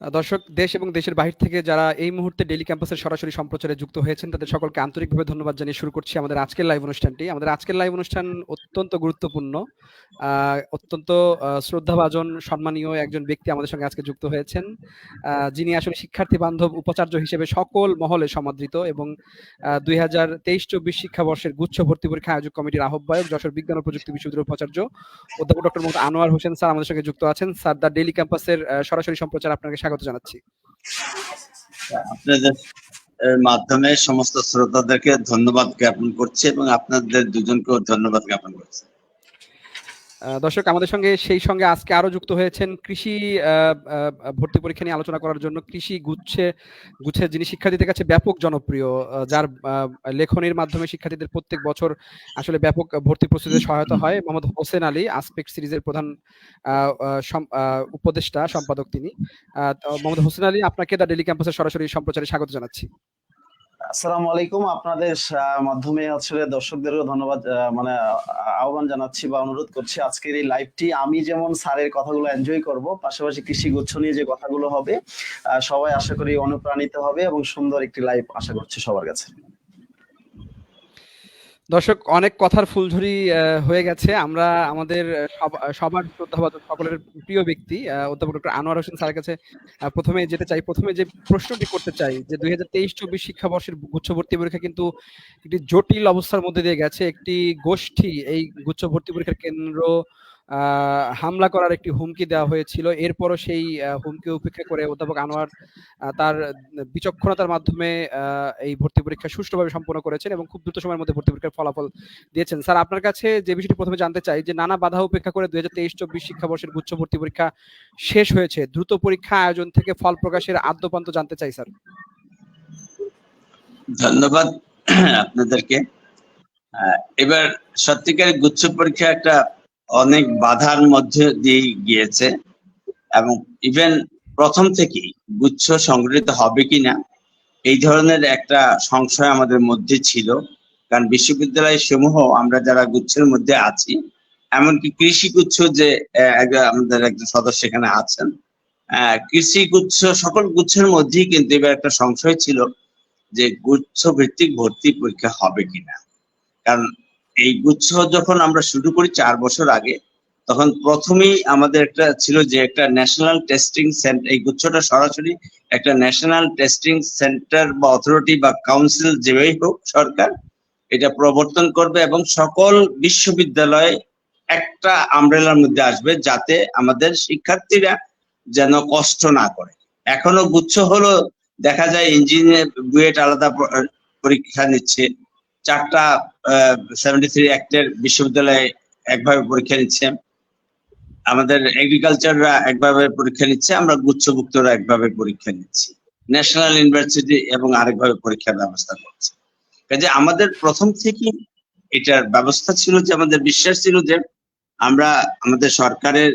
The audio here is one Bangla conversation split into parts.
দর্শক, দেশ এবং দেশের বাহির থেকে যারা এই মুহূর্তে ডেইলি ক্যাম্পাসের সরাসরি সম্প্রচারে যুক্ত হয়েছেন, তাদের সকলকে আন্তরিকভাবে ধন্যবাদ জানিয়ে শুরু করছি আমাদের আজকের লাইভ অনুষ্ঠানটি। আমাদের আজকের লাইভ অনুষ্ঠান অত্যন্ত গুরুত্বপূর্ণ। অত্যন্ত শ্রদ্ধাভাজন, সম্মানীয় একজন ব্যক্তি আমাদের সঙ্গে আজকে যুক্ত হয়েছেন। যিনি আসলে শিক্ষার্থী বান্ধব, উপাচার্য হিসেবে সকল মহলে সমাদৃত এবং আ ২০২৩-২৪ শিক্ষাবর্ষের গুচ্ছ ভর্তি পরীক্ষা আয়োজক কমিটির আহ্বায়ক, যশোর বিজ্ঞান ও প্রযুক্তি বিশ্ববিদ্যালয়ের উপাচার্য, অধ্যাপক ডক্টর মোহাম্মদ আনোয়ার হোসেন স্যার আমাদের সঙ্গে যুক্ত আছেন। স্যার, দ্য ডেইলি ক্যাম্পাসের সরাসরি সম্প্রচার আপনাকে স্বাগত জানাচ্ছি। আপনাদের মাধ্যমে সমস্ত শ্রোতাদেরকে ধন্যবাদ জ্ঞাপন করছি এবং আপনাদের দুজনকেও ধন্যবাদ জ্ঞাপন করছি। দর্শক আমাদের সঙ্গে সেই সঙ্গে আজকে আরও যুক্ত হয়েছেন কৃষি ভর্তি পরীক্ষা নিয়ে আলোচনা করার জন্য কৃষি গুচ্ছে গুচ্ছের যিনি শিক্ষার্থীদের কাছে ব্যাপক জনপ্রিয় যার লেখনীর মাধ্যমে শিক্ষার্থীদের প্রত্যেক বছর আসলে ব্যাপক ভর্তি প্রস্তুতিতে সহায়তা হয়। মোহাম্মদ হোসেন আলী আসপেক্ট সিরিজের প্রধান উপদেষ্টা সম্পাদক তিনি। মোহাম্মদ হোসেন আলী আপনাকে দ্য ডেইলি ক্যাম্পাসের সরাসরি সম্প্রচারে স্বাগত জানাচ্ছি। আসসালামু আলাইকুম আপনাদের মাধ্যমে আসলে দর্শকদেরও ধন্যবাদ মানে আহ্বান জানাচ্ছি বা অনুরোধ করছি আজকের এই লাইভটি আমি যেমন স্যারের কথাগুলো এনজয় করব, পাশাপাশি কৃষি গুচ্ছ নিয়ে যে কথাগুলো হবে সবাই আশা করি অনুপ্রাণিত হবে এবং সুন্দর একটি লাইভ আশা করছি সবার কাছে। দর্শক, অনেক কথার ফুলঝুরি হয়ে গেছে। আমরা আমাদের সবার শ্রদ্ধাভাজন সকলের প্রিয় ব্যক্তি অধ্যাপক ডক্টর আনোয়ার হোসেন স্যারের কাছে প্রথমে ১ম এ যেতে চাই। প্রথমে যে প্রশ্নটি করতে চাই, যে ২০২৩-২৪ শিক্ষাবর্ষের গুচ্ছ ভর্তি পরীক্ষা কিন্তু একটি জটিল অবস্থার মধ্যে দিয়ে গেছে। একটি গোষ্ঠী এই গুচ্ছ ভর্তি পরীক্ষার কেন্দ্র হামলা করার একটি হুমকি দেওয়া হয়েছিল। এরপরও সেই হুমকি উপেক্ষা করে অধ্যাপক আনোয়ার তার বিচক্ষণতার মাধ্যমে এই ভর্তি পরীক্ষা সুষ্ঠুভাবে সম্পন্ন করেছেন এবং খুব দ্রুত সময়ের মধ্যে ভর্তি পরীক্ষার ফলাফল দিয়েছেন। স্যার, আপনার কাছে যে বিষয়টি প্রথমে জানতে চাই, যে নানা বাধা উপেক্ষা করে ২০২৩-২৪ শিক্ষাবর্ষের গুচ্ছ ভর্তি পরীক্ষা শেষ হয়েছে। দ্রুত পরীক্ষা আয়োজন থেকে ফল প্রকাশের আদ্যোপান্ত জানতে চাই, স্যার। ধন্যবাদ আপনাদেরকে। এবার সত্যিকারের গুচ্ছ পরীক্ষা একটা অনেক বাধার মধ্যে দিয়ে গিয়েছে এবং ইভেন প্রথম থেকেই গুচ্ছ সংগঠিত হবে কিনা, এই ধরনের একটা সংশয় আমাদের মধ্যে ছিল। কারণ বিশ্ববিদ্যালয় সমূহ আমরা যারা গুচ্ছের মধ্যে আছি, এমনকি কৃষি গুচ্ছ যে আমাদের একজন সদস্য এখানে আছেন। কৃষি গুচ্ছ, সকল গুচ্ছের মধ্যেই কিন্তু এবার একটা সংশয় ছিল যে গুচ্ছ ভিত্তিক ভর্তি পরীক্ষা হবে কিনা। কারণ এই গুচ্ছ যখন আমরা শুরু করি চার বছর আগে, তখন প্রথমেই আমাদের একটা ছিল যে একটা ন্যাশনাল টেস্টিং সেন্টার এই গুচ্ছটা সরাসরি একটা ন্যাশনাল টেস্টিং সেন্টার বা অথরিটি বা কাউন্সিল যেভাবেই হোক সরকার, এটা প্রবর্তন করবে এবং সকল বিশ্ববিদ্যালয়ে একটা আমব্রেলার মধ্যে আসবে যাতে আমাদের শিক্ষার্থীরা যেন কষ্ট না করে। এখনও গুচ্ছ হলো, দেখা যায় ইঞ্জিনিয়ার বুয়েট আলাদা পরীক্ষা নিচ্ছে। ৪ টা আ 73 অ্যাক্টের বিশ্ববিদ্যালয়ে একভাবে পরীক্ষা নিচ্ছে। আমাদের এগ্রিকালচাররা একভাবে পরীক্ষা নিচ্ছে, আমরা গুচ্ছভুক্তরা একভাবে পরীক্ষা নিচ্ছি। ন্যাশনাল ইউনিভার্সিটি এবং আরেকভাবে পরীক্ষার ব্যবস্থা করছে। কাজে আমাদের প্রথম থেকেই এটার ব্যবস্থা ছিল যে আমাদের বিশ্বাস ছিল যে আমরা আমাদের সরকারের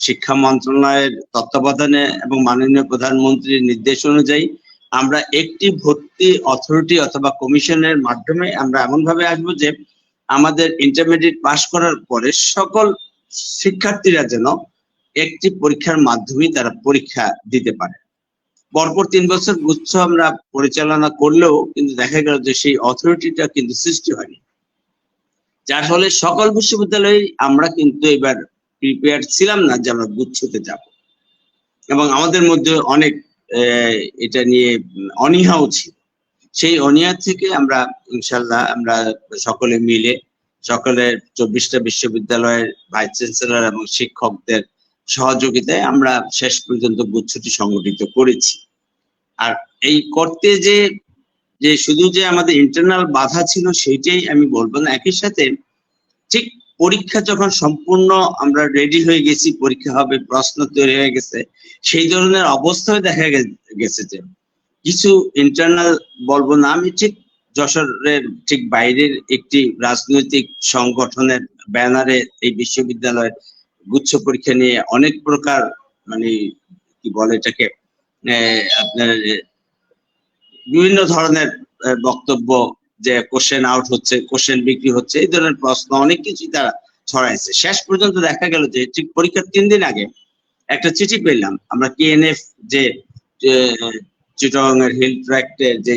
শিক্ষা মন্ত্রণালয়ের তত্ত্বাবধানে এবং মাননীয় প্রধানমন্ত্রীর নির্দেশ অনুযায়ী আমরা একটি ভর্তি অথরিটি অথবা কমিশনের মাধ্যমে আমরা এমনভাবে আসব যে আমাদের ইন্টারমিডিয়েট পাস করার পরে সকল শিক্ষার্থীরা যেন একটি পরীক্ষার মাধ্যমেই তারা পরীক্ষা দিতে পারে। পরপর ৩ বছর গুচ্ছ আমরা পরিচালনা করলেও কিন্তু দেখা গেল যে সেই অথরিটিটা কিন্তু সৃষ্টি হয়নি। যার ফলে সকল বিশ্ববিদ্যালয়ে আমরা কিন্তু এবার প্রিপেয়ার ছিলাম না যে আমরা গুচ্ছতে যাব। এবং আমাদের মধ্যে অনেক এটা নিয়ে অনীহাও ছিল। সেই অনীহা থেকে আমরা ইনশাআল্লাহ আমরা সকলে মিলে সকলের চব্বিশটা বিশ্ববিদ্যালয়ের ভাইস চ্যান্সেলর এবং শিক্ষকদের সহযোগিতায় আমরা শেষ পর্যন্ত গুচ্ছটি সংগঠিত করেছি। আর এই করতে যে যে শুধু যে আমাদের ইন্টারনাল বাধা ছিল, সেইটাই আমি বলব না। একই সাথে ঠিক পরীক্ষা যখন সম্পূর্ণ আমরা রেডি হয়ে গেছি, পরীক্ষা হবে, প্রশ্ন তৈরি হয়ে গেছে, সেই ধরনের অবস্থায় দেখা গেছে যে কিছু ইন্টারনাল বলব না আমি ঠিক যশোরের ঠিক বাইরের একটি রাজনৈতিক সংগঠনের ব্যানারে এই বিশ্ববিদ্যালয়ের গুচ্ছ পরীক্ষা নিয়ে অনেক প্রকার মানে কি বলে এটাকে আপনার বিভিন্ন ধরনের বক্তব্য যে কোশ্চেন আউট হচ্ছে, কোশ্চেন বিক্রি হচ্ছে এই ধরনের প্রশ্ন অনেক কিছুই তারা ছড়াইছে। শেষ পর্যন্ত দেখা গেল যে ঠিক পরীক্ষার ৩ দিন আগে একটা চিঠি পেলাম। আমরা কেএনএফ যে চিটং এর হিল ট্র্যাক্টের যে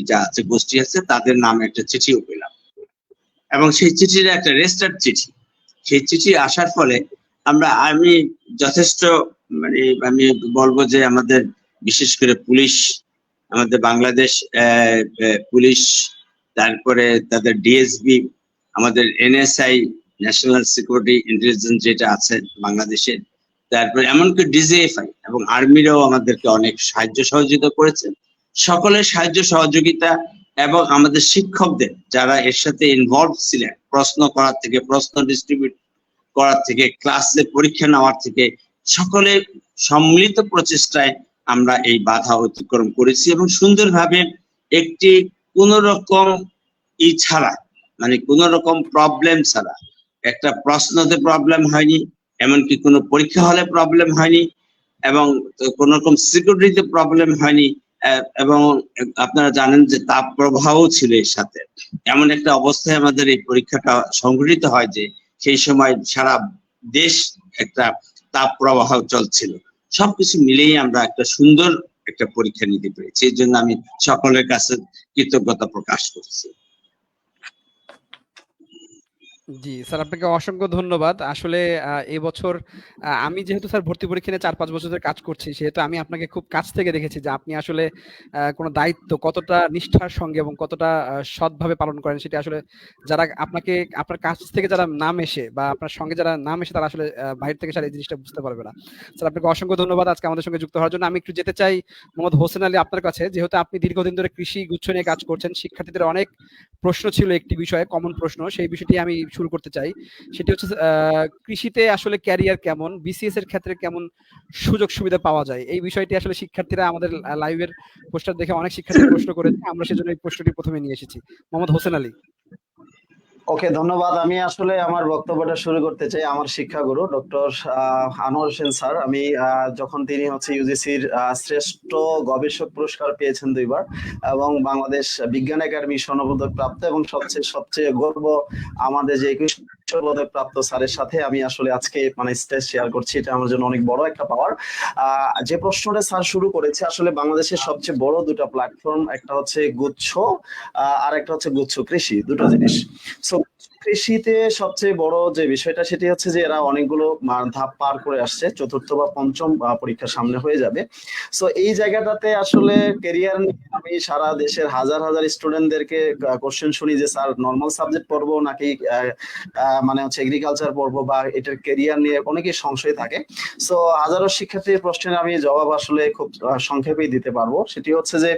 এটা আছে গোষ্ঠী আছে তাদের নামে একটা চিঠিও পেলাম। এবং সেই চিঠির একটা রেজিস্টার্ড চিঠি। সেই চিঠি আসার ফলে আমরা আমি যথেষ্ট মানে আমি বলব যে আমাদের বিশেষ করে পুলিশ আমাদের বাংলাদেশ পুলিশ তারপরে তাদের ডিএসবি আমাদের এনএসআই ন্যাশনাল সিকিউরিটি ইন্টেলিজেন্স যেটা আছে বাংলাদেশের তারপরে এমনকি ডিজিএফআই এবং আর্মিরাও আমাদেরকে অনেক সাহায্য সহযোগিতা করেছে। সকলের সাহায্য সহযোগিতা এবং আমাদের শিক্ষকদের যারা এর সাথে ইনভলভ ছিলেন, প্রশ্ন করার থেকে, প্রশ্ন ডিস্ট্রিবিউট করার থেকে ক্লাসে পরীক্ষা নেওয়ার থেকে, সকলে সম্মিলিত প্রচেষ্টায় আমরা এই বাধা অতিক্রম করেছি এবং সুন্দরভাবে একটি কোন রকম ই ছাড়া মানে কোন রকম প্রবলেম ছাড়া। একটা প্রশ্নতে প্রবলেম হয়নি, এমনকি কোনো পরীক্ষা হলে প্রবলেম হয়নি, এবং কোন রকম সিকিউরিটিতে প্রবলেম হয়নি এবং আপনারা জানেন যে তাপ প্রবাহও ছিল এর সাথে। এমন একটা অবস্থায় আমাদের এই পরীক্ষাটা সংঘটিত হয় যে সেই সময় সারা দেশ একটা তাপ প্রবাহ চলছিল। সবকিছু মিলেই আমরা একটা সুন্দর একটা পরীক্ষা নিতে পেরেছি। এই জন্য আমি সকলের কাছে কৃতজ্ঞতা প্রকাশ করছি জি, স্যার, আপনাকে অসংখ্য ধন্যবাদ। আসলে এবছর আমি যেহেতু স্যার ভর্তি পরীক্ষা নিয়ে চার পাঁচ বছর ধরে কাজ করছি, সেহেতু আমি আপনাকে খুব কাছ থেকে দেখেছি যে আপনি আসলে কোনো দায়িত্ব কতটা নিষ্ঠার সঙ্গে এবং কতটা সৎভাবে পালন করেন সেটা আসলে যারা আপনাকে, আপনার কাছ থেকে যারা নাম এসে বা আপনার সঙ্গে যারা নাম এসে তারা আসলে বাইরে থেকে স্যার এই জিনিসটা বুঝতে পারবে না। স্যার, আপনাকে অসংখ্য ধন্যবাদ আজকে আমাদের সঙ্গে যুক্ত হওয়ার জন্য। আমি একটু যেতে চাই মোহাম্মদ হোসেন আলী আপনার কাছে। যেহেতু আপনি দীর্ঘদিন ধরে কৃষি গুচ্ছ নিয়ে কাজ করছেন, শিক্ষার্থীদের অনেক প্রশ্ন ছিল একটি বিষয়ে কমন প্রশ্ন। সেই বিষয়টি আমি শুরু করতে চাই, সেটি হচ্ছে কৃষিতে আসলে ক্যারিয়ার কেমন বিসিএস এর ক্ষেত্রে কেমন সুযোগ সুবিধা পাওয়া যায়? এই বিষয়টি আসলে শিক্ষার্থীরা আমাদের লাইভের পোস্টার দেখে অনেক শিক্ষার্থী প্রশ্ন করেছে, আমরা সেজন্য এই প্রশ্নটি প্রথমে নিয়ে এসেছি। মোহাম্মদ হোসেন আলী। ওকে, ধন্যবাদ। আমি আসলে আমার বক্তব্যটা শুরু করতে চাই আমার শিক্ষাগুরু, ডক্টর আনোয়ার হোসেন স্যার। আমি যখন তিনি হচ্ছে ইউজিসির শ্রেষ্ঠ গবেষক পুরস্কার পেয়েছেন দুইবার এবং বাংলাদেশ বিজ্ঞান একাডেমি স্বর্ণপদক প্রাপ্ত এবং সবচেয়ে সবচেয়ে গর্ব আমাদের যে একুশ পদক প্রাপ্ত স্যারের সাথে আমি আসলে আজকে মানে স্টেজ শেয়ার করছি। এটা আমার জন্য অনেক বড় একটা পাওয়ার। যে প্রশ্নটা স্যার শুরু করেছে, আসলে বাংলাদেশের সবচেয়ে বড় দুটো প্ল্যাটফর্ম একটা হচ্ছে গুচ্ছ আর একটা হচ্ছে গুচ্ছ কৃষি, দুটো জিনিস। সো কৃষিতে সবচেয়ে বড় যে বিষয়টা সেটি হচ্ছে যে এরা অনেকগুলো ধাপ পার করে আসছে চতুর্থ বা পঞ্চম আহ, পরীক্ষার সামনে হয়ে যাবে। সো এই জায়গাটাতে আসলে কেরিয়ার নিয়ে আমি সারা দেশের হাজার হাজার স্টুডেন্টদেরকে কোশ্চেন শুনি যে স্যার নর্মাল সাবজেক্ট পড়ব নাকি মানে হচ্ছে এগ্রিকালচার পড়ব বা এটার কেরিয়ার নিয়ে অনেকেই সংশয় থাকে? সো হাজারো শিক্ষার্থীর প্রশ্নের আমি জবাব আসলে খুব সংক্ষেপেই দিতে পারব। সেটি হচ্ছে যে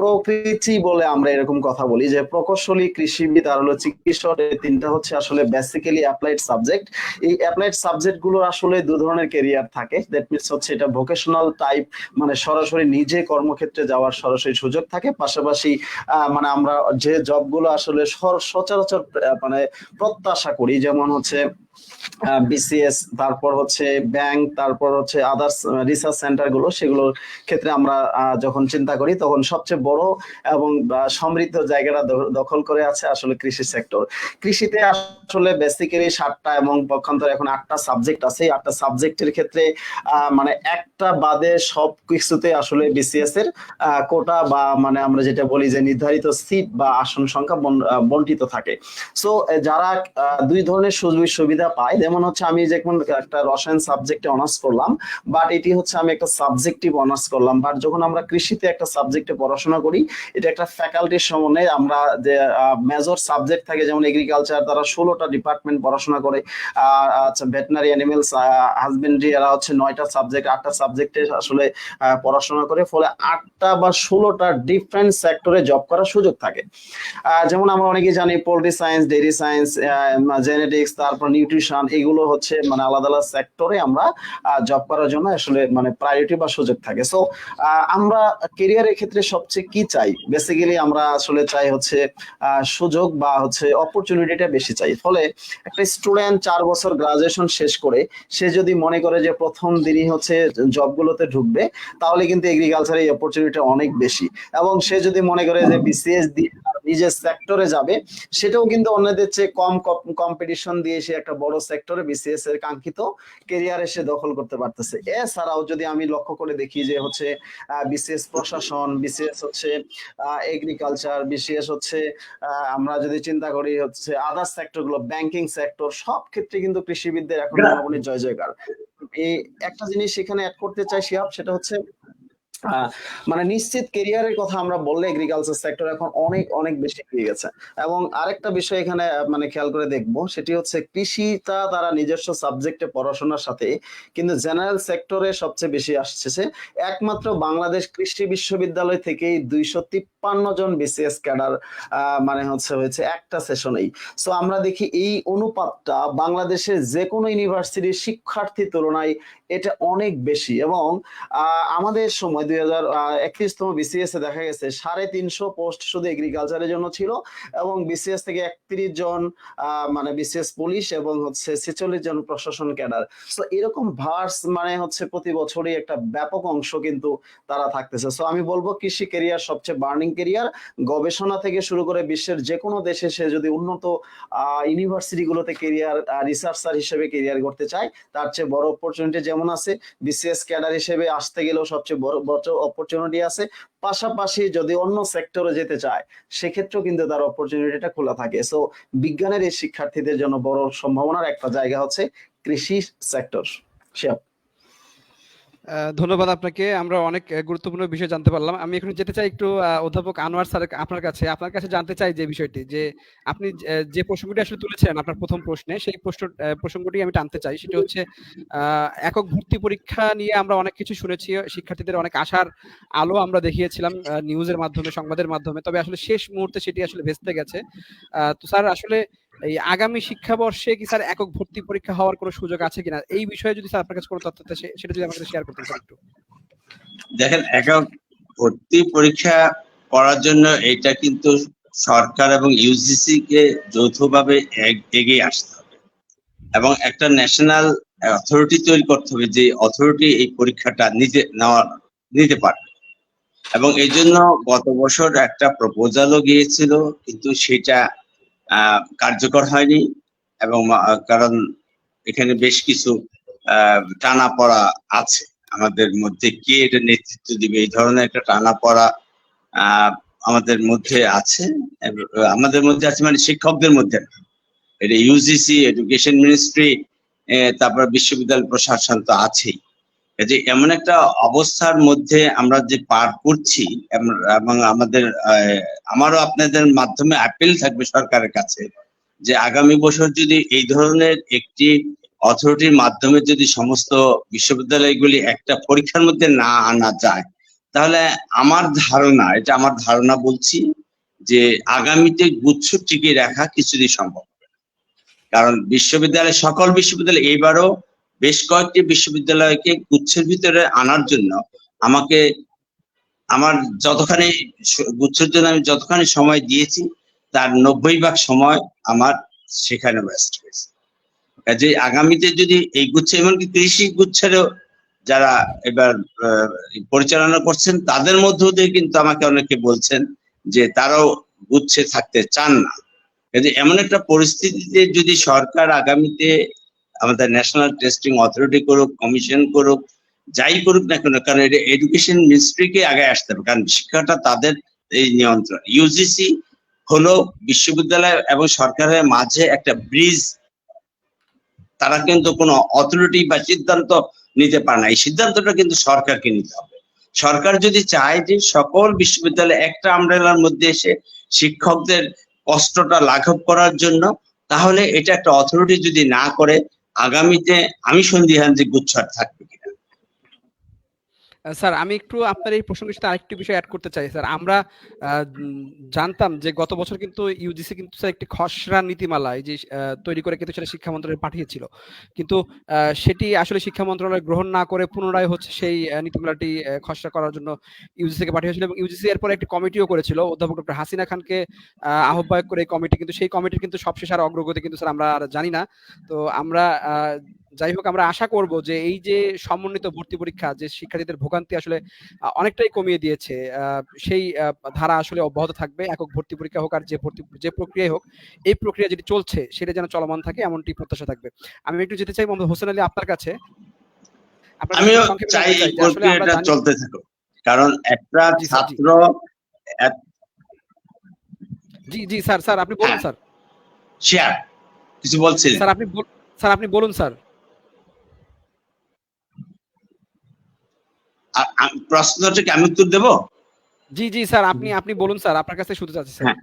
প্রকৃতি বলে আমরা এরকম কথা বলি যে প্রকৌশলী কৃষিবিদ আর হলো চিকিৎসক এই তিনটা হচ্ছে আসলে বেসিক্যালি অ্যাপ্লাইড সাবজেক্ট এই অ্যাপ্লাইড সাবজেক্টগুলো আসলে দু ধরনের কেরিয়ার থাকে। দ্যাট মিনস হচ্ছে এটা ভোকেশনাল টাইপ মানে সরাসরি নিজে কর্মক্ষেত্রে যাওয়ার সরাসরি সুযোগ থাকে। পাশাপাশি মানে আমরা যে জবগুলো আসলে সচরাচর মানে প্রত্যাশা করি, যেমন হচ্ছে বিসিএস তারপর হচ্ছে ব্যাংক তারপর হচ্ছে আদার্স রিসার্চ সেন্টারগুলো, সেগুলোর ক্ষেত্রে আমরা যখন চিন্তা করি, তখন সবচেয়ে বড় এবং সমৃদ্ধ জায়গাটা দখল করে আছে আসলে কৃষি সেক্টর কৃষিতে আসলে বেসিক্যালি সাতটা এবং পক্ষান্তর এখন আটটা সাবজেক্ট আছে। আটটা সাবজেক্টের ক্ষেত্রে মানে একটা বাদে সব কিছুতে আসলে বিসিএস এর কোটা বা মানে আমরা যেটা বলি যে নির্ধারিত সিট বা আসন সংখ্যা বন- বন্টিত থাকে। সো যারা দুই ধরনের সুযোগ সুবিধা পায়। যেমন হচ্ছে আমি যেমন একটা রসায়ন সাবজেক্টে অনার্স করলাম বাট এটি হচ্ছে আমি একটা সাবজেক্টিভ অনার্স করলাম। বাট যখন আমরা কৃষিতে একটা সাবজেক্টে পড়াশোনা করি, এটা একটা ফ্যাকাল্টির সমন্বয়ে আমরা যে মেজর সাবজেক্ট থাকে, যেমন এগ্রিকালচার তারা ষোলোটা ডিপার্টমেন্ট পড়াশোনা করে। আচ্ছা ভেটেনারি অ্যানিমেলস হাজবেন্ডারি এরা হচ্ছে নয়টা সাবজেক্ট আটটা সাবজেক্টে আসলে পড়াশোনা করে। ফলে আটটা বা ষোলোটা ডিফারেন্ট সেক্টরে জব করার সুযোগ থাকে। যেমন আমরা অনেকেই জানি poultry science dairy science genetics তারপর নিউট্রিশন এগুলো হচ্ছে মানে আলাদা আলাদা সেক্টরে আমরা জব করার জন্য আসলে মানে প্রায়োরিটি বা সুযোগ থাকে। সো আমরা কেরিয়ারের ক্ষেত্রে সবচেয়ে কি চাই? বেসিক্যালি আমরা আসলে চাই হচ্ছে সুযোগ বা হচ্ছে অপরচুনিটিটা বেশি চাই। ফলে একটা স্টুডেন্ট চার বছর গ্রাজুয়েশন শেষ করে, সে যদি মনে করে যে প্রথম দিনই হচ্ছে জবগুলোতে ঢুকবে, তাহলে কিন্তু এগ্রিকালচারে এই অপরচুনিটি অনেক বেশি। এবং সে যদি মনে করে যে বিসিএস দিয়ে নিজের সেক্টরে যাবে, সেটাও কিন্তু অন্যদের চেয়ে কম কম্পিটিশন দিয়ে সে একটা বড় সেক্টরে বিসিএস এর কাঙ্ক্ষিত কেরিয়ার এসে দখল করতে পারতেছে। এছাড়াও যদি আমি লক্ষ্য করে দেখি যে হচ্ছে বিসিএস প্রশাসন বিসিএস হচ্ছে এগ্রিকালচার বিসিএস হচ্ছে আমরা যদি চিন্তা করি হচ্ছে আদার সেক্টরগুলো ব্যাংকিং সেক্টর সব ক্ষেত্রে কিন্তু কৃষিবিদদের এখন জয় জয়কার এই একটা জিনিস এখানে অ্যাড করতে চাই শিহাব সেটা হচ্ছে মানে নিশ্চিত কেরিয়ারের কথা আমরা বললে এগ্রিকালচার সেক্টর এখন অনেক অনেক বেশি এগিয়ে গেছে। এবং আরেকটা বিষয় এখানে মানে খেয়াল করে দেখব, সেটি হচ্ছে কৃষিটা তারা নিজস্ব সাবজেক্টে পড়াশোনার সাথে, কিন্তু জেনারেল সেক্টরে সবচেয়ে বেশি আসছে একমাত্র বাংলাদেশ কৃষি বিশ্ববিদ্যালয় থেকেই দুইশো তিপ্পান্ন জন বিসিএস ক্যাডার মানে হচ্ছে হয়েছে একটা সেশনেই সো আমরা দেখি এই অনুপাতটা বাংলাদেশের যে কোনো ইউনিভার্সিটির শিক্ষার্থীর তুলনায় এটা অনেক বেশি এবং আমাদের সময় দুই হাজার একত্রিশতম বিসিএস এ দেখা গেছে সাড়ে তিনশো পোস্ট শুধু এগ্রিকালচারের জন্য ছিল এবং বিসিএস থেকে একত্রিশ জন মানে বিসিএস পুলিশ এবং হচ্ছে ছেচল্লিশ জন প্রশাসন ক্যাডার। তো এরকম ভার্স মানে হচ্ছে প্রতি বছরই একটা ব্যাপক অংশ কিন্তু তারা থাকতেছে। সো আমি বলব কৃষি কেরিয়ার সবচেয়ে বার্নিং কেরিয়ার গবেষণা থেকে শুরু করে বিশ্বের যে কোনো দেশে সে যদি উন্নত ইউনিভার্সিটি গুলোতে কেরিয়ার রিসার্চার হিসেবে কেরিয়ার করতে চায়, তার চেয়ে বড় অপরচুনিটি যেমন আছে বিসিএস ক্যাডার হিসেবে আসতে গেলেও সবচেয়ে বড় বড় অপরচুনিটি আছে। পাশাপাশি যদি অন্য সেক্টরে যেতে চায়, সেক্ষেত্রেও কিন্তু তার অপরচুনিটিটা খোলা থাকে। সো বিজ্ঞানের এই শিক্ষার্থীদের জন্য বড় সম্ভাবনার একটা জায়গা হচ্ছে কৃষি সেক্টর শিয়াব ধন্যবাদ আপনাকে। আমরা অনেক গুরুত্বপূর্ণ বিষয় জানতে পারলাম। আমি এখন যেতে চাই একটু অধ্যাপক আনোয়ার স্যার আপনার কাছে। আপনার কাছে জানতে চাই যে বিষয়টি, যে আপনি যে- প্রসঙ্গটি আসলে তুলেছেন আপনার প্রথম প্রশ্নে, সেই প্রশ্ন প্রসঙ্গটি আমি টানতে চাই। সেটা হচ্ছে একক ভর্তি পরীক্ষা নিয়ে আমরা অনেক কিছু শুনেছি। শিক্ষার্থীদের অনেক আশার আলো আমরা দেখিয়েছিলাম নিউজের মাধ্যমে, সংবাদের মাধ্যমে। তবে আসলে শেষ মুহূর্তে সেটি আসলে ভেস্তে গেছে। তো স্যার, আসলে এই আগামী শিক্ষাবর্ষে কি স্যার একক ভর্তি পরীক্ষা হওয়ার কোনো সুযোগ আছে কিনা? এই বিষয়ে যদি স্যার আপনার কাছে কোনো তথ্য থাকে সেটা যদি আমাদের শেয়ার করতেন স্যার একটু। দেখেন, একক ভর্তি পরীক্ষা করার জন্য এটা কিন্তু সরকার এবং ইউজিসি কে যৌথভাবে এগ- এগিয়ে আসতে হবে। এবং একটা ন্যাশনাল অথরিটি তৈরি করতে হবে যে অথরিটি এই পরীক্ষাটা নিতে নেওয়ার, নিতে পারবে। এবং এই জন্য গত বছর একটা প্রপোজালও গিয়েছিল, কিন্তু সেটা কার্যকর হয়নি এবং কারণ এখানে বেশ কিছু টানা পড়া আছে। আমাদের মধ্যে কে এটা নেতৃত্ব দিবে? এই ধরনের একটা টানা পড়া আমাদের মধ্যে আছে। আমাদের মধ্যে আছে মানে শিক্ষকদের মধ্যে। এটা ইউজিসি এডুকেশন মিনিস্ট্রি তারপর বিশ্ববিদ্যালয় প্রশাসন তো আছেই। যে এমন একটা অবস্থার মধ্যে আমরা যে পার করছি এবং আমাদের আমারও আপনাদের মাধ্যমে অ্যাপিল থাকবে সরকারের কাছে যে আগামী বছর যদি এই ধরনের একটি অথরিটির মাধ্যমে যদি সমস্ত বিশ্ববিদ্যালয়গুলি একটা পরীক্ষার মধ্যে না আনা যায়, তাহলে আমার ধারণা, এটা আমার ধারণা বলছি যে আগামীতে গুচ্ছ টিকিয়ে রাখা কিছুদিন সম্ভব কারণ বিশ্ববিদ্যালয়, সকল বিশ্ববিদ্যালয় এইবারও বেশ কয়েকটি বিশ্ববিদ্যালয়কে গুচ্ছের ভিতরে আনার জন্য আমাকে আমার যতখানি গুচ্ছের জন্য আমি যতখানি সময় দিয়েছি, তার নব্বই ভাগ সময় আমার সেখানে ব্যস্ত হয়েছে। কাজে আগামীতে যদি এই গুচ্ছে, এমনকি কৃষি গুচ্ছেরও যারা এবার পরিচালনা করছেন, তাদের মধ্য দিয়ে কিন্তু আমাকে অনেকে বলছেন যে তারাও গুচ্ছে থাকতে চান না। এমন একটা পরিস্থিতিতে যদি সরকার আগামীতে আমাদের ন্যাশনাল টেস্টিং অথরিটি করুক কমিশন করুক, যাই করুক না কেন, কারণ এটা এডুকেশন মিনিস্ট্রিকে আগে আসতে হবে, কারণ শিক্ষাটা তাদের এই নিয়ন্ত্রণ। ইউজিসি হলো বিশ্ববিদ্যালয় এবং সরকারের মাঝে একটা ব্রিজ তারা কিন্তু কোনো অথরিটি বা সিদ্ধান্ত নিতে পারে না। এই সিদ্ধান্তটা কিন্তু সরকারকে নিতে হবে। সরকার যদি চায় যে সকল বিশ্ববিদ্যালয় একটা আমরেলার মধ্যে এসে শিক্ষকদের কষ্টটা লাঘব করার জন্য, তাহলে এটা একটা অথরিটি যদি না করে আগামীতে আমি সন্দিহান যে গুচ্ছার থাকবে। স্যার আমি একটু আপনার এই প্রসঙ্গের সাথে আরেকটি বিষয় অ্যাড করতে চাই স্যার। আমরা জানতাম যে গত বছর কিন্তু ইউজিসি কিন্তু স্যার একটি খসড়া নীতিমালা এই যে তৈরি করে কিন্তু সেটা শিক্ষা মন্ত্রণালয়ে পাঠিয়েছিল। কিন্তু সেটি আসলে শিক্ষা মন্ত্রণালয় গ্রহণ না করে পুনরায় হচ্ছে সেই নীতিমালাটি খসড়া করার জন্য ইউজিসিকে পাঠিয়েছিল এবং ইউজিসি এরপরে একটি কমিটিও করেছিল। অধ্যাপক ডক্টর হাসিনা খানকে আহ, আহ্বায়ক করে কমিটি কিন্তু সেই কমিটির কিন্তু সবশেষ আর অগ্রগতি কিন্তু স্যার আমরা আর জানি না। তো আমরা যাই হোক আমরা আশা করব যে এই যে সমন্বিত ভর্তি পরীক্ষা যে শিক্ষার্থীদের ভোগান্তি আসলে অনেকটাই কমিয়ে দিয়েছে সেই ধারা আসলে অব্যাহত থাকবে। একক ভর্তি পরীক্ষা হোক আর যে ভর্তি যে প্রক্রিয়া হোক এই প্রক্রিয়া যেটি চলছে সেটা যেন চলমান থাকে এমনটি প্রত্যাশা থাকবে। আমি একটু যেতে চাই মোহাম্মদ হোসেন আলী আপনার কাছে। আমিও চাই প্রক্রিয়াটা চলতে থাকুক। কারণ একটা। ছাত্র জি জি স্যার স্যার আপনি বলুন হ্যাঁ। স্যার। শেয়ার কিছু বলছিলেন। স্যার আপনি স্যার আপনি বলুন স্যার। আ- আ- প্রশ্নটা কি আমি উত্তর দেবো? জি জি স্যার আপনি আপনি বলুন স্যার আপনার কাছে শুনতে চাচ্ছি স্যার। হ্যাঁ।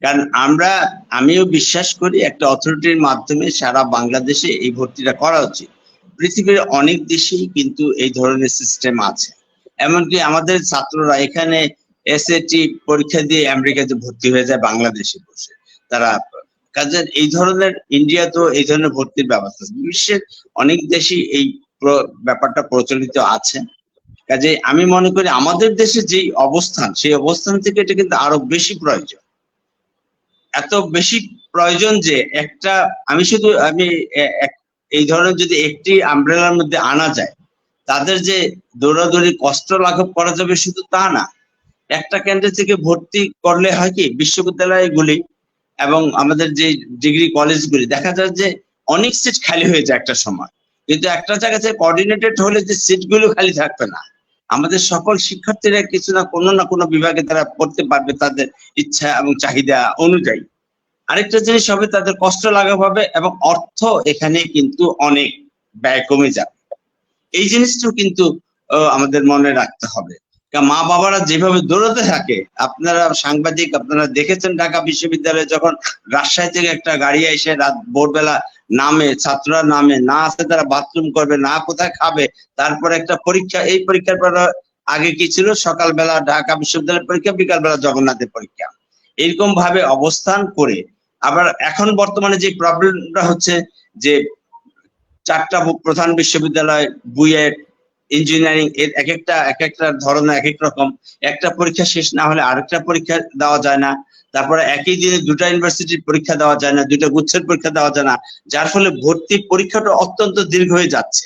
কারণ আমরা আমিও বিশ্বাস করি একটা অথরিটির মাধ্যমে সারা বাংলাদেশে এই ভর্তিটা করা উচিত। পৃথিবীর অনেক দেশেই কিন্তু এই ধরনের সিস্টেম আছে। এমনকি আমাদের ছাত্ররা এখানে এসএটি পরীক্ষা দিয়ে আমেরিকাতে ভর্তি হয়ে যায় বাংলাদেশে বসে। তারা কাজে এই ধরনের ইন্ডিয়া তো এই ধরনের ভর্তির ব্যবস্থা আছে। বিশ্বের অনেক দেশই এই ব্যাপারটা প্রচলিত আছে। কাজে আমি মনে করি আমাদের দেশে যে অবস্থান, সেই অবস্থান থেকে এটা কিন্তু আরও বেশি প্রয়োজন। এত বেশি প্রয়োজন যে একটা, আমি শুধু, আমি এই ধরনের যদি একটি আমব্রেলার মধ্যে আনা যায়, তাদের যে দৌড়াদৌড়ি কষ্ট লাঘব করা যাবে শুধু তা না, একটা কেন্দ্র থেকে ভর্তি করলে হয় কি, বিশ্ববিদ্যালয়গুলি এবং আমাদের যে ডিগ্রি কলেজগুলি দেখা যায় যে অনেক সিট খালি হয়ে যায় একটা সময়। কিন্তু একটা জায়গা থেকে কোঅর্ডিনেটেড হলে যে সিটগুলো খালি থাকবে না। আমাদের সকল শিক্ষার্থীরা কিছু না কোনো না কোনো বিভাগে তারা পড়তে পারবে তাদের ইচ্ছা এবং চাহিদা অনুযায়ী। আরেকটা জিনিস হবে, তাদের কষ্ট লাগা হবে এবং অর্থ এখানে কিন্তু অনেক ব্যয় কমে যাবে। এই জিনিসটাও কিন্তু আমাদের মনে রাখতে হবে। মা বাবারা যেভাবে দৌড়াতে থাকে, আপনারা সাংবাদিক, আপনারা দেখেছেন ঢাকা বিশ্ববিদ্যালয়ে যখন রাজশাহী থেকে একটা গাড়ি এসে রাত ভোরবেলা নামে, ছাত্ররা নামে, না আসে তারা বাথরুম করবে, না কোথায় খাবে। তারপরে একটা পরীক্ষা, এই পরীক্ষার পর আগে কি ছিল? সকালবেলা ঢাকা বিশ্ববিদ্যালয়ের পরীক্ষা, বিকালবেলা জগন্নাথের পরীক্ষা। এরকম ভাবে অবস্থান করে আবার এখন বর্তমানে যে প্রবলেমটা হচ্ছে যে চারটা প্রধান বিশ্ববিদ্যালয় বুয়েট ইঞ্জিনিয়ারিং এর এক একটা এক একটা ধরনের এক এক রকম। একটা পরীক্ষা শেষ না হলে আরেকটা পরীক্ষা দেওয়া যায় না। তারপরে একই দিনে দুটা ইউনিভার্সিটির পরীক্ষা দেওয়া যায় না দুটা গুচ্ছের পরীক্ষা দেওয়া যায় না, যার ফলে ভর্তি পরীক্ষাটা অত্যন্ত দীর্ঘ হয়ে যাচ্ছে।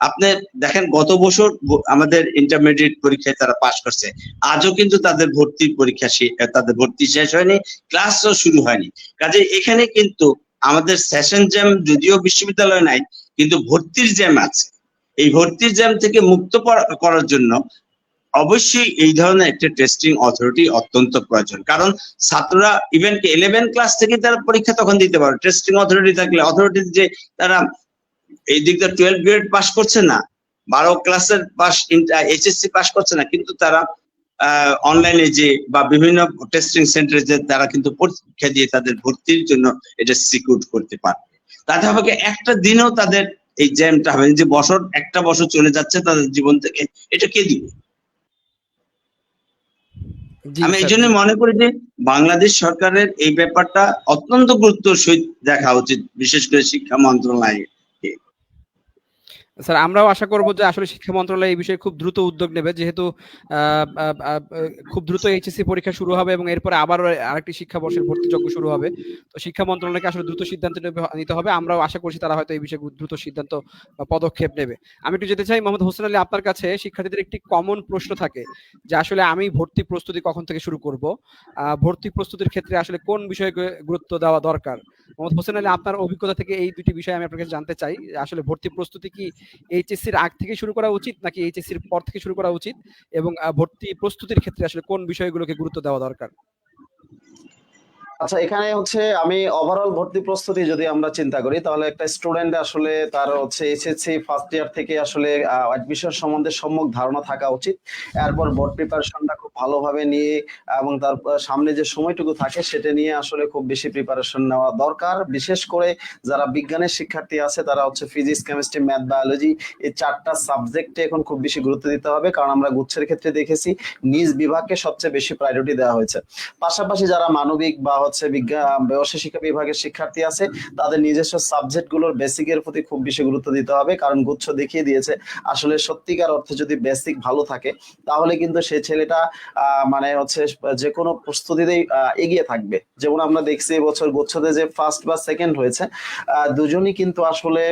আপনি দেখেন, গত বছর আমাদের ইন্টারমিডিয়েট পরীক্ষায় তারা পাশ করছে। আজও কিন্তু তাদের ভর্তির পরীক্ষা তাদের ভর্তি শেষ হয়নি ক্লাসও শুরু হয়নি। কাজে এখানে কিন্তু আমাদের সেশন জ্যাম যদিও বিশ্ববিদ্যালয় নাই, কিন্তু ভর্তির জ্যাম আছে। এই ভর্তির জ্যাম থেকে মুক্ত করার জন্য অবশ্যই এই ধরনের একটা টেস্টিং অথরিটি অত্যন্ত প্রয়োজন। কারণ ছাত্ররা ইভেন ইলেভেন ক্লাস থেকে তারা পরীক্ষা তখন দিতে পারে। টেস্টিং অথরিটি থাকলে অথরিটি যে তারা এই দিক দিয়ে টুয়েলভ গ্রেড পাস করছে না, বারো ক্লাসের পাস এইচএসসি পাস করছে না, কিন্তু তারা অনলাইনে যে বা বিভিন্ন টেস্টিং সেন্টারে যে তারা কিন্তু পরীক্ষা দিয়ে তাদের ভর্তির জন্য এটা সিকিউর করতে পারবে। তাতে হবে একটা দিনেও তাদের এই জ্যামটা হবে যে বছর, একটা বছর চলে যাচ্ছে তাদের জীবন থেকে, এটা কে দিবে? আমি এই জন্য মনে করি যে বাংলাদেশ সরকারের এই ব্যাপারটা অত্যন্ত গুরুত্ব সহিত দেখা উচিত বিশেষ করে শিক্ষা মন্ত্রণালয়। স্যার, আমরাও আশা করব যে আসলে শিক্ষা মন্ত্রণালয় এই বিষয়ে খুব দ্রুত উদ্যোগ নেবে। যেহেতু খুব দ্রুত এইচএসসি পরীক্ষা শুরু হবে এবং এরপরে আবার আরেকটি শিক্ষাবর্ষের ভর্তিযোগ্য শুরু হবে। তো শিক্ষা মন্ত্রণালয়কে আসলে দ্রুত সিদ্ধান্ত নিতে হবে। আমরাও আশা করছি তারা হয়তো এই বিষয়ে দ্রুত সিদ্ধান্ত বা পদক্ষেপ নেবে। আমি একটু যেতে চাই, মোহাম্মদ হোসেন আলী, আপনার কাছে শিক্ষার্থীদের একটি কমন প্রশ্ন থাকে যে আসলে আমি ভর্তি প্রস্তুতি কখন থেকে শুরু করব? ভর্তি প্রস্তুতির ক্ষেত্রে আসলে কোন বিষয়ে গুরুত্ব দেওয়া দরকার? মোহাম্মদ হোসেন আলী, আপনার অভিজ্ঞতা থেকে এই দুটি বিষয় আমি আপনার কাছে জানতে চাই। আসলে ভর্তি প্রস্তুতি কি এইচএসসি এইচএসসির আগ থেকে শুরু করা উচিত নাকি এইচএসসি এইচএসসির পর থেকে শুরু করা উচিত? এবং ভর্তি প্রস্তুতির ক্ষেত্রে আসলে কোন বিষয়গুলোকে গুরুত্ব দেওয়া দরকার? আচ্ছা এখানে হচ্ছে আমি ওভারঅল ভর্তি প্রস্তুতি যদি আমরা চিন্তা করি, তাহলে একটা স্টুডেন্ট আসলে তার হচ্ছে এসএসসি ফার্স্ট ইয়ার থেকে আসলে অ্যাডমিশন সম্বন্ধে সম্যক ধারণা থাকা উচিত। এরপর বোর্ড প্রিপারেশনটা খুব ভালোভাবে নিয়ে এবং তার সামনে যে সময়টুকু থাকে সেটা নিয়ে আসলে খুব বেশি প্রিপারেশন নেওয়া দরকার। বিশেষ করে যারা বিজ্ঞানের শিক্ষার্থী আছে, তারা হচ্ছে ফিজিক্স কেমিস্ট্রি ম্যাথ বায়োলজি এই চারটা সাবজেক্টে এখন খুব বেশি গুরুত্ব দিতে হবে, কারণ আমরা গুচ্ছের ক্ষেত্রে দেখেছি নিজ বিভাগকে সবচেয়ে বেশি প্রায়োরিটি দেওয়া হয়েছে। পাশাপাশি যারা মানবিক বা হচ্ছে বিজ্ঞান, ব্যবসায় শিক্ষা বিভাগের শিক্ষার্থী আছে। তাদের নিজস্ব সাবজেক্টগুলোর বেসিকের প্রতি খুব বেশি গুরুত্ব দিতে হবে, কারণ গুচ্ছ দেখিয়ে দিয়েছে, আসলে সত্যিকার অর্থে যদি বেসিক ভালো থাকে, তাহলে কিন্তু সেই ছেলেটা মানে হচ্ছে যে কোনো প্রস্তুতিতেই এগিয়ে থাকবে। যেমন আমরা দেখছি এবছর গুচ্ছতে যে ফার্স্ট বা সেকেন্ড হয়েছে দুজনই কিন্তু আসলে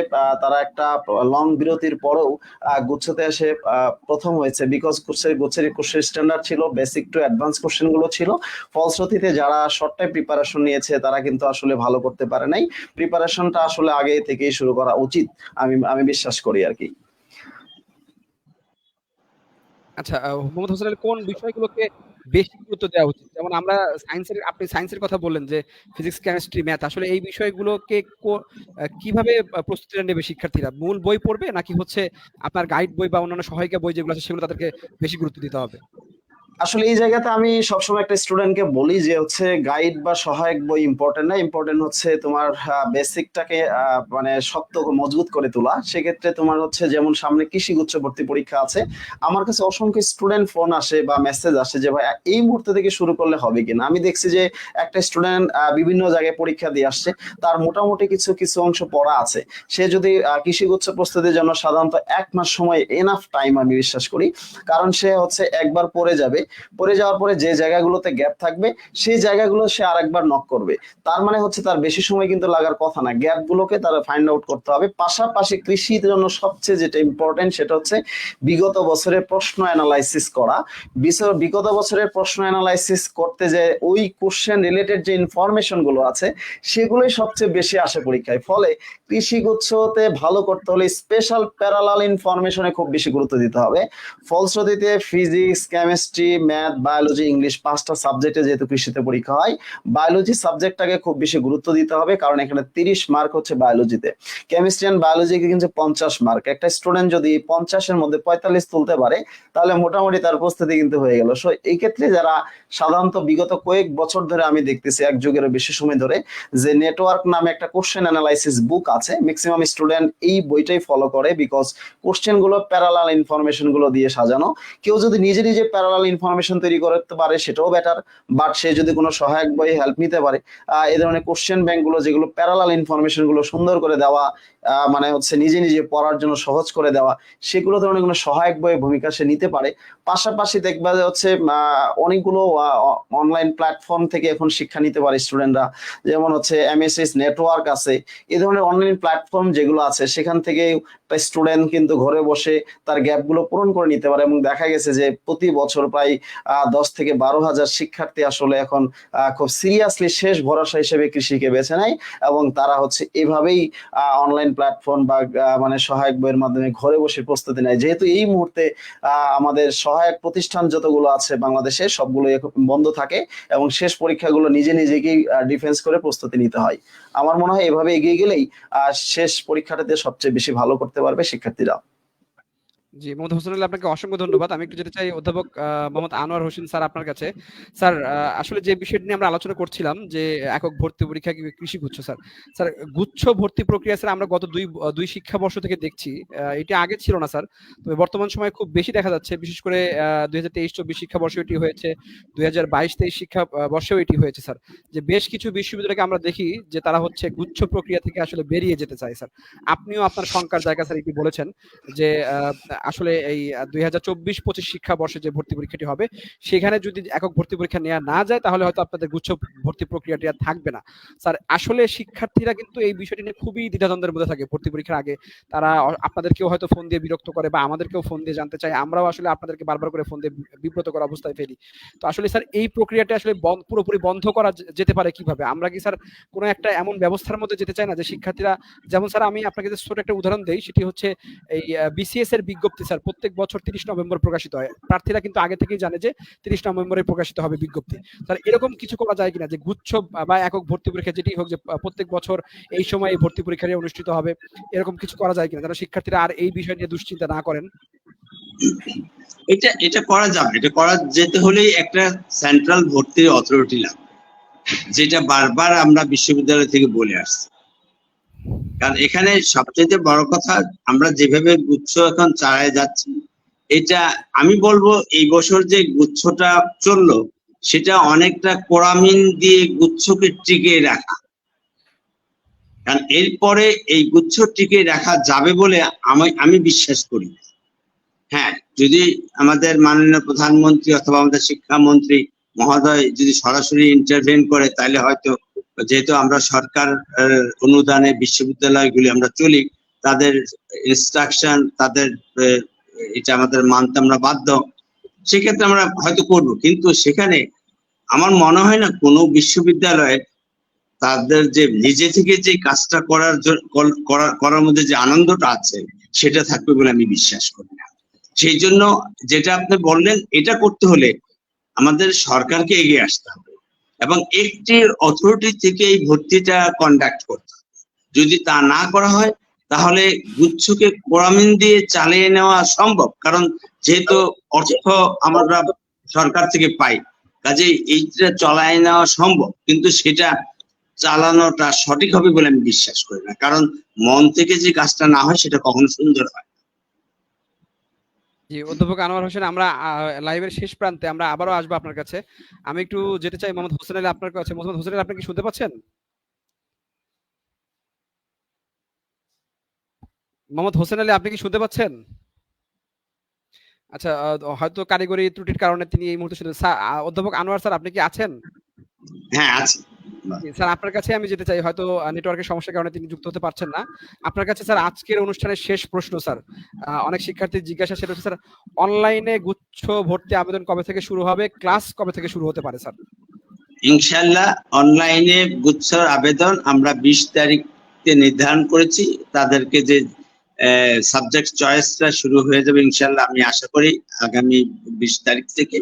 তারা একটা লং বিরতির পরেও গুচ্ছতে এসে প্রথম হয়েছে। বিকজ গুচ্ছের গুচ্ছের কোশ্চেন স্ট্যান্ডার্ড ছিল বেসিক টু অ্যাডভান্স কোশ্চেনগুলো ছিল। ফলশ্রুতিতে যারা শর্ট টাইম প্রিপারেশন নিয়েছে তারা কিন্তু আসলে ভালো করতে পারে নাই। প্রিপারেশনটা আসলে আগে থেকেই শুরু করা উচিত আমি আমি বিশ্বাস করি আর কি। আচ্ছা মোহাম্মদ হোসেন কোন বিষয়গুলোকে বেশি গুরুত্ব দেওয়া উচিত? যেমন আমরা সায়েন্সের আপনি সায়েন্সের কথা বললেন যে ফিজিক্স কেমিস্ট্রি ম্যাথ আসলে এই বিষয়গুলোকে কীভাবে আহ, প্রস্তুতিটা নেবে শিক্ষার্থীরা? মূল বই পড়বে নাকি হচ্ছে আপনার গাইড বই বা অন্যান্য সহায়িকা বই যেগুলো আছে সেগুলো তাদেরকে বেশি গুরুত্ব দিতে হবে? আসলে এই জায়গাতে আমি সবসময় একটা স্টুডেন্টকে বলি যে হচ্ছে গাইড বা সহায়ক বই ইম্পর্টেন্ট না ইম্পর্টেন্ট হচ্ছে তোমার বেসিকটাকে মানে শক্ত মজবুত করে তোলা। সেক্ষেত্রে তোমার হচ্ছে যেমন সামনে কৃষি গুচ্ছ ভর্তি পরীক্ষা আছে, আমার কাছে অসংখ্য স্টুডেন্ট ফোন আসে বা মেসেজ আসে যে ভাই এই মুহূর্তে থেকে শুরু করলে হবে কিনা? আমি দেখছি যে একটা স্টুডেন্ট বিভিন্ন জায়গায় পরীক্ষা দিয়ে আসছে, তার মোটামুটি কিছু কিছু অংশ পড়া আছে। সে যদি কৃষি গুচ্ছ প্রস্তুতির জন্য সাধারণত এক মাস সময় এনাফ টাইম আমি বিশ্বাস করি। কারণ সে হচ্ছে একবার পড়ে যাবে পড়ে যাওয়ার পরে যে জায়গাগুলোতে গ্যাপ থাকবে, সেই জায়গাগুলো সে আরেকবার নক করবে। তার মানে হচ্ছে তার বেশি সময় কিন্তু লাগার কথা না। গ্যাপ গুলোকে তার ফাইন্ড আউট করতে হবে। পাশাপাশি কৃষির জন্য সবচেয়ে যেটা ইম্পর্টেন্ট সেটা হচ্ছে বিগত বছরের প্রশ্ন অ্যানালাইসিস করা। বিগত বছরের প্রশ্ন অ্যানালাইসিস করতে যে ওই কোশ্চেন রিলেটেড যে ইনফরমেশনগুলো আছে, সেগুলোই সবচেয়ে বেশি আসে পরীক্ষায়। ফলে কৃষি গুচ্ছতে ভালো করতে হলে স্পেশাল প্যারালাল ইনফরমেশনে খুব বেশি গুরুত্ব দিতে হবে। ফলশ্রুতিতে physics chemistry math biology English পাঁচটা সাবজেক্টে যেহেতু কৃষিতে পরীক্ষা হয় বায়োলজি সাবজেক্টটাকে খুব বেশি গুরুত্ব দিতে হবে কারণ এখানে তিরিশ মার্ক হচ্ছে বায়োলজিতে কেমিস্ট্রি অ্যান্ড বায়োলজিকে কিন্তু পঞ্চাশ মার্ক একটা স্টুডেন্ট যদি পঞ্চাশের মধ্যে পঁয়তাল্লিশ তুলতে পারে, তাহলে মোটামুটি তার প্রস্তুতি কিন্তু হয়ে গেল। সো এই ক্ষেত্রে যারা সাধারণত বিগত কয়েক বছর ধরে আমি দেখতেছি, এক যুগেরও বেশি সময় ধরে, যে নেটওয়ার্ক নামে একটা কোশ্চেন অ্যানালাইসিস বুক আছে ম্যাক্সিমাম স্টুডেন্ট এই বইটাই ফলো করে বিকজ কোশ্চেনগুলো প্যারালাল ইনফরমেশনগুলো দিয়ে সাজানো। কেউ যদি নিজে নিজে প্যারালাল ইনফরমেশন তৈরি করতে পারে সেটাও বেটার বাট সে যদি কোনো সহায়ক বই হেল্প নিতে পারে এই ধরনের কোশ্চেন ব্যাংকগুলো যেগুলো প্যারালাল ইনফরমেশনগুলো সুন্দর করে দেওয়া মানে হচ্ছে নিজে নিজে পড়ার জন্য সহজ করে দেওয়া, সেগুলো ধরনের কোনো সহায়ক বইয়ের ভূমিকা সে নিতে পারে। পাশাপাশি দেখবা যে হচ্ছে অনেকগুলো অনলাইন প্ল্যাটফর্ম থেকে এখন শিক্ষা নিতে পারে স্টুডেন্টরা যেমন হচ্ছে এমএসএস নেটওয়ার্ক আছে এই ধরনের অনলাইন প্ল্যাটফর্ম যেগুলো আছে, সেখান থেকে স্টুডেন্ট কিন্তু ঘরে বসে তার গ্যাপগুলো পূরণ করে নিতে পারে এবং দেখা গেছে যে প্রতি বছর প্রায় দশ থেকে বারো হাজার শিক্ষার্থী আসলে এখন খুব সিরিয়াসলি শেষ ভরসা হিসেবে কৃষিকে বেছে নেয় এবং তারা হচ্ছে এভাবেই অনলাইন প্ল্যাটফর্ম বা মানে সহায়ক বইয়ের মাধ্যমে ঘরে বসে প্রস্তুতি নেয়। যেহেতু এই মুহূর্তে আমাদের সহায়ক প্রতিষ্ঠান যতগুলো আছে বাংলাদেশে, সবগুলো বন্ধ থাকে এবং শেষ পরীক্ষাগুলো নিজে নিজেকেই ডিফেন্স করে প্রস্তুতি নিতে হয়। আমার মনে হয় এভাবে এগিয়ে গেলেই শেষ পরীক্ষাটাতে সবচেয়ে বেশি ভালো করতে পারবে শিক্ষার্থীরা। জি মোহাম্মদ হোসেন আলী আপনাকে অসংখ্য ধন্যবাদ। আমি একটু যেতে চাই অধ্যাপক মোহাম্মদ আনোয়ার হোসেন স্যার আপনার কাছে। স্যার আসলে যে বিষয়টি নিয়ে আমরা আলোচনা করছিলাম যে একক ভর্তি পরীক্ষা কৃষি গুচ্ছ স্যার। স্যার গুচ্ছ ভর্তি প্রক্রিয়া স্যার আমরা গত দুই দুই শিক্ষাবর্ষ থেকে দেখছি। এটি আগে ছিল না স্যার। তবে বর্তমান সময়ে খুব বেশি দেখা যাচ্ছে বিশেষ করে দুই হাজার তেইশ চব্বিশ শিক্ষাবর্ষ এটি হয়েছে দুই হাজার বাইশ তেইশ শিক্ষা আহ, বর্ষেও এটি হয়েছে স্যার। যে বেশ কিছু বিশ্ববিদ্যালয়কে আমরা দেখি যে তারা হচ্ছে গুচ্ছ প্রক্রিয়া থেকে আসলে বেরিয়ে যেতে চায় স্যার। আপনিও আপনার শঙ্কার জায়গা স্যার এটি বলেছেন যে আসলে এই দুই হাজার চব্বিশ পঁচিশ শিক্ষাবর্ষে যে ভর্তি পরীক্ষাটি হবে, সেখানে যদি একক ভর্তি পরীক্ষা নেওয়া না যায়, তাহলে হয়তো আপনাদের গুচ্ছ ভর্তি প্রক্রিয়াটি আর থাকবে না। স্যার, আসলে শিক্ষার্থীরা কিন্তু এই বিষয়টি নিয়ে খুবই দ্বিধাদ্বন্দ্বের মধ্যে থাকে ভর্তি পরীক্ষার আগে। তারা আপনাদেরকেও হয়তো ফোন দিয়ে বিরক্ত করে বা আমাদেরকেও ফোন দিয়ে জানতে চায়। আমরাও আসলে আপনাদেরকে বারবার করে ফোন দিয়ে বিব্রত করা অবস্থায় ফেলি। তো আসলে স্যার, এই প্রক্রিয়াটা আসলে পুরোপুরি বন্ধ করা যেতে পারে কীভাবে? আমরা কি স্যার কোনো একটা এমন ব্যবস্থার মধ্যে যেতে চাই না যে, শিক্ষার্থীরা, যেমন স্যার আমি আপনাকে যে ছোট একটা উদাহরণ দেই, সেটি হচ্ছে এই বিসিএস এর বিজ্ঞপ্তি স্যার। প্রত্যেক বছর তিরিশ নভেম্বর প্রকাশিত হয়। প্রার্থীরা কিন্তু আগে থেকেই জানে যে তিরিশ নভেম্বরে প্রকাশিত হবে বিজ্ঞপ্তি। স্যার, এরকম কিছু করা যায় কিনা? যে গুচ্ছ বা একক ভর্তি পরীক্ষা যেটি হোক, যে প্রত্যেক বছর এই সময় এই ভর্তি পরীক্ষাটি অনুষ্ঠিত হবে, এরকম কিছু করা যায় কিনা? যেন শিক্ষার্থীরা আর এই বিষয় নিয়ে দুশ্চিন্তা না করেন। এটা এটা করা যাবে। এটা করা যেতে হলেই একটা সেন্ট্রাল ভর্তির অথরিটি লাগবে, যেটা বারবার আমরা বিশ্ববিদ্যালয় থেকে বলে আসছি। কারণ এখানে সবচেয়ে বড় কথা, আমরা যেভাবে গুচ্ছ এখন চালায় যাচ্ছি, এটা আমি বলব এই বছর যে গুচ্ছটা চলল, সেটা অনেকটা কোরামিন দিয়ে গুচ্ছকে টিকিয়ে রাখা। কারণ এরপরে এই গুচ্ছ টিকে রাখা যাবে বলে আমি আমি বিশ্বাস করি হ্যাঁ যদি আমাদের মাননীয় প্রধানমন্ত্রী অথবা আমাদের শিক্ষামন্ত্রী মহোদয় যদি সরাসরি ইন্টারভেন করে, তাহলে হয়তো যেহেতু আমরা সরকার অনুদানে বিশ্ববিদ্যালয়গুলি আমরা চলি, তাদের ইনস্ট্রাকশন তাদের এটা আমাদের মানতে আমরা বাধ্য, সেক্ষেত্রে আমরা হয়তো করব। কিন্তু সেখানে আমার মনে হয় না কোনো বিশ্ববিদ্যালয়ে তাদের যে নিজে থেকে যে কাজটা করার করার মধ্যে যে আনন্দটা আছে, সেটা থাকবে বলে আমি বিশ্বাস করি না। সেই জন্য যেটা আপনি বললেন, এটা করতে হলে আমাদের সরকারকে এগিয়ে আসতে হবে। এবং একটি অথরিটি থেকে এই ভর্তিটা কন্ডাক্ট করতে যদি তা না করা হয়, তাহলে গুচ্ছকে কোরামিন দিয়ে চালিয়ে নেওয়া সম্ভব, কারণ যেহেতু অর্থ আমরা সরকার থেকে পাই কাজে এইটা চলায় নেওয়া সম্ভব, কিন্তু সেটা চালানোটা সঠিক হবে বলে আমি বিশ্বাস করি না কারণ মন থেকে যে কাজটা না হয়, সেটা কখনো সুন্দর হয়। জি, অধ্যাপক আনোয়ার হোসেন, আমরা লাইভের শেষ প্রান্তে আমরা আবারও আসব আপনার কাছে। আমি একটু যেতে চাই, মোহাম্মদ হোসেন আলী আপনার কাছে। মোহাম্মদ হোসেন আলী, আপনি কি শুনতে পাচ্ছেন? মোহাম্মদ হোসেন আলী, আপনি কি শুনতে পাচ্ছেন? আচ্ছা হয়তো কারিগরি ত্রুটির কারণে তিনি এই মুহূর্তে শুনতে অধ্যাপক আনোয়ার স্যার, আপনি কি আছেন? হ্যাঁ আছে। স্যার আপনার কাছে আমি যেতে চাই। হয়তো নেটওয়ার্কের সমস্যার কারণে তিনি যুক্ত হতে পারছেন না। আপনার কাছে স্যার আজকের অনুষ্ঠানের শেষ প্রশ্ন স্যার। অনেক শিক্ষার্থীর জিজ্ঞাসা সেটা হচ্ছে স্যার অনলাইনে গুচ্ছ ভর্তি আবেদন কবে থেকে শুরু হবে? ক্লাস কবে থেকে শুরু হতে পারে স্যার? ইনশাল্লাহ অনলাইনে গুচ্ছর আবেদন আমরা বিশ তারিখে নির্ধারণ করেছি। তাদেরকে যে সাবজেক্ট চয়েসটা শুরু হয়ে যাবে ইনশাল্লাহ আমি আশা করি আগামী বিশ তারিখ থেকে।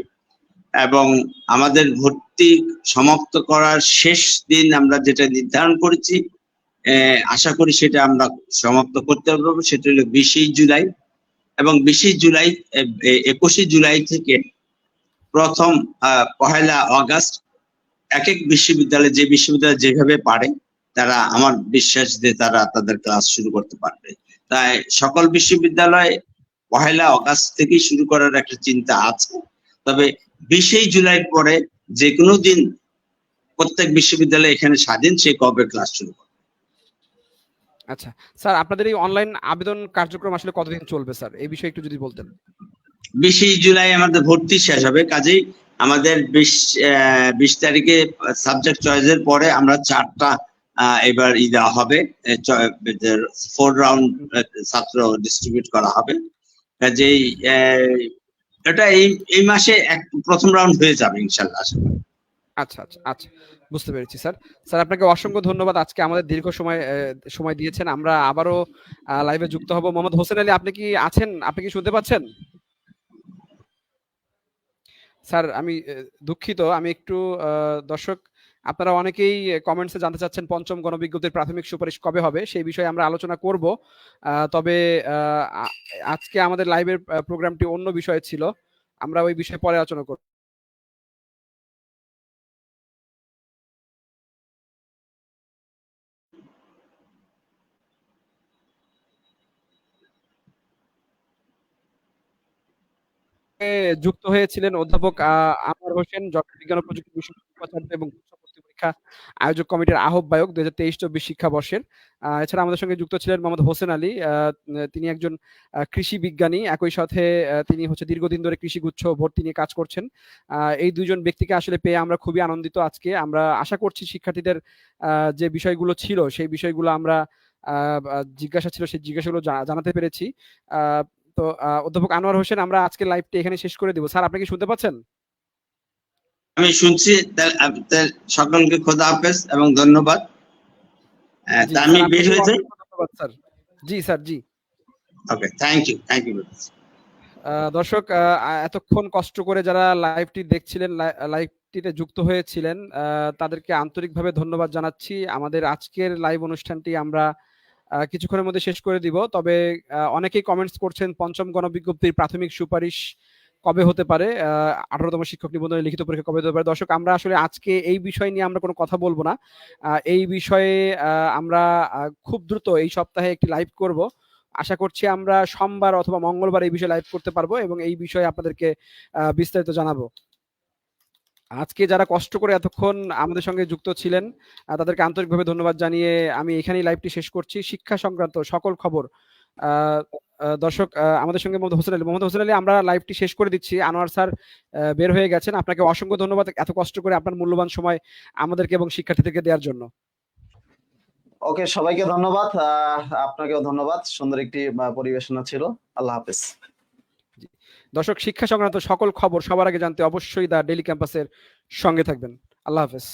এবং আমাদের ভর্তি সমাপ্ত করার শেষ দিন আমরা যেটা নির্ধারণ করেছি আশা করি সেটা আমরা সমাপ্ত করতে পারব। সেটা হলো বিশে জুলাই এবং বিশে জুলাই একুশে জুলাই থেকে প্রথম পহেলা অগাস্ট এক এক বিশ্ববিদ্যালয়ে যে বিশ্ববিদ্যালয় যেভাবে পারে, তারা আমার বিশ্বাস যে তারা তাদের ক্লাস শুরু করতে পারবে। তাই সকল বিশ্ববিদ্যালয়ে পহেলা অগাস্ট থেকেই শুরু করার একটা চিন্তা আছে। তবে বিশেই জুলাইয়ের পরে যে কোনো দিন প্রত্যেক বিশ্ববিদ্যালয়ে এখানে স্বাধীন সে কবে ক্লাস শুরু করবে আচ্ছা স্যার আপনাদের এই অনলাইন আবেদন কার্যক্রম আসলে কতদিন চলবে স্যার? এই বিষয়ে একটু যদি বলতেন। বিশে জুলাই আমাদের ভর্তি শেষ হবে কাজেই আমাদের বিশ বিশ তারিখে সাবজেক্ট চয়েসের পরে আমরা চারটা এবার ই দেওয়া হবে ফোর রাউন্ড ছাত্র ডিস্ট্রিবিউট করা হবে। কাজেই এটা এই এই মাসে এক, প্রথম রাউন্ড হয়ে যাবে ইনশাল্লাহ, আশা করি। আচ্ছা আচ্ছা আচ্ছা বুঝতে পেরেছি, স্যার। স্যার, আপনাকে অসংখ্য ধন্যবাদ। আজকে আমাদের দীর্ঘ সময় সময় দিয়েছেন। আমরা আবারও লাইভে যুক্ত হব। মোহাম্মদ হোসেন আলী, আপনি কি আছেন? আপনি কি শুনতে পাচ্ছেন? স্যার, আমি দুঃখিত। আমি একটু দর্শক আপনারা অনেকেই কমেন্টসে জানতে চাচ্ছেন পঞ্চম গণবিজ্ঞপ্তির প্রাথমিক সুপারিশ কবে হবে, সেই বিষয়ে আমরা আলোচনা করব। তবে আজকে আমাদের লাইভের প্রোগ্রামটি অন্য বিষয়ে ছিল। আমরা ওই বিষয়ে পরে আলোচনা করব যুক্ত হয়েছিলেন অধ্যাপক আনোয়ার হোসেন জগৎ বিজ্ঞান প্রযুক্তি বিশ্ববিদ্যালয় এবং পরীক্ষা আয়োজক কমিটির আহ্বায়ক দুই হাজার তেইশ চব্বিশ শিক্ষাবর্ষের। এছাড়া আমাদের সঙ্গে যুক্ত ছিলেন মোহাম্মদ হোসেন আলী। তিনি একজন কৃষি বিজ্ঞানী। একই সাথে তিনি হচ্ছে দীর্ঘদিন ধরে কৃষিগুচ্ছ ভর্তি নিয়ে কাজ করছেন। এই দুইজন ব্যক্তিকে আসলে পেয়ে আমরা খুবই আনন্দিত আজকে। আমরা আশা করছি শিক্ষার্থীদের যে বিষয়গুলো ছিল, সেই বিষয়গুলো আমরা জিজ্ঞাসা ছিল, সেই জিজ্ঞাসাগুলো জানাতে পেরেছি। তো অধ্যাপক আনোয়ার হোসেন, আমরা আজকে লাইভটি এখানে শেষ করে দিব। স্যার, আপনি কি শুনতে পাচ্ছেন? আমি শুনছি সকলকে খোদা হাফেজ এবং ধন্যবাদ। আমি বের হয়ে যাই? জি sir G. Okay thank you thank you দর্শক এতক্ষণ কষ্ট করে যারা লাইভটি দেখছিলেন লাইভটিতে যুক্ত হয়েছিলেন তাদেরকে আন্তরিকভাবে ধন্যবাদ জানাচ্ছি। আমাদের আজকের লাইভ অনুষ্ঠানটি আমরা কিছুক্ষণের মধ্যে শেষ করে দিব। তবে অনেকেই কমেন্টস করছেন পঞ্চম গণবিজ্ঞপ্তির প্রাথমিক সুপারিশ কবে হতে পারে? আঠারোতম শিক্ষক নিবন্ধনের লিখিত পরীক্ষা কবে হতে পারে? দর্শক আমরা আসলে আজকে এই বিষয় নিয়ে আমরা কোনো কথা বলব না। এই বিষয়ে আমরা খুব দ্রুত এই সপ্তাহে একটি লাইভ করব। আশা করছি আমরা সোমবার অথবা মঙ্গলবার এই বিষয়ে লাইভ করতে পারব এবং এই বিষয়ে আপনাদেরকে বিস্তারিত জানাব। আজকে যারা কষ্ট করে এতক্ষণ আমাদের সঙ্গে যুক্ত ছিলেন তাদেরকে আন্তরিকভাবে ধন্যবাদ জানিয়ে আমি এখানেই লাইভটি শেষ করছি। শিক্ষা সংক্রান্ত সকল খবর আহ, দর্শক আমাদের সঙ্গে মোহাম্মদ হোসেন আলী। মোহাম্মদ হোসেন আলী আমরা লাইভটি শেষ করে দিচ্ছি। আনোয়ার স্যার বের হয়ে গেছেন। আপনাকে অসংখ্য ধন্যবাদ এত কষ্ট করে আপনার মূল্যবান সময় আমাদেরকে এবং শিক্ষার্থীদেরকে দেওয়ার জন্য। ওকে সবাইকে ধন্যবাদ। আপনাকেও ধন্যবাদ। সুন্দর একটি পরিবেশনা ছিল। আল্লাহ হাফেজ। দর্শক শিক্ষা সংক্রান্ত সকল খবর সবার আগে জানতে অবশ্যই দা ডেলি ক্যাম্পাসের সঙ্গে থাকবেন। আল্লাহ হাফেজ।